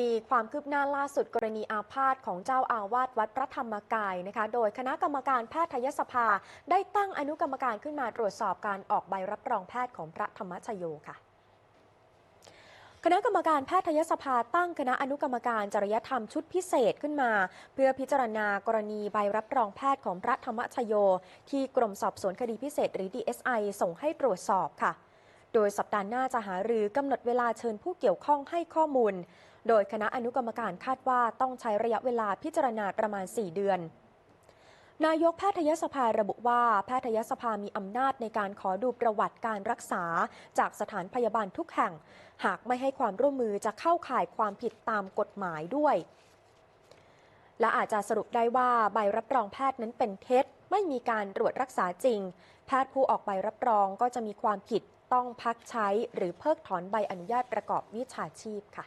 มีความคืบหน้าล่าสุดกรณีอาพาธของเจ้าอาวาสวัดพระธรรมกายนะคะ โดยคณะกรรมการแพทยสภา ได้ตั้งอนุกรรมการขึ้นมาตรวจสอบการออกใบรับรองแพทย์ของพระธรรมชโยค่ะคณะกรรมการแพทยสภาตั้งคณะอนุกรรมการจริยธรรมชุดพิเศษขึ้นมา เพื่อพิจารณากรณีใบรับรองแพทย์ของพระธรรมชโย ที่กรมสอบสวนคดีพิเศษหรือ DSI ส่งให้ตรวจสอบค่ะ โดยสัปดาห์หน้าจะหารือกำหนดเวลาเชิญผู้เกี่ยวข้องให้ข้อมูล โดยคณะอนุกรรมการคาดว่าต้องใช้ระยะเวลาพิจารณาประมาณ 4 เดือน นายกแพทยสภาระบุว่า แพทยสภามีอำนาจในการขอดูประวัติการรักษา จากสถานพยาบาลทุกแห่ง หากไม่ให้ความร่วมมือจะเข้าข่ายความผิดตามกฎหมายด้วย และอาจจะสรุปได้ว่าใบรับรองแพทย์นั้นเป็นเท็จ ไม่มีการตรวจรักษาจริง แพทย์ผู้ออกใบรับรองก็จะมีความผิด ต้องพักใช้หรือเพิกถอนใบอนุญาตประกอบวิชาชีพค่ะ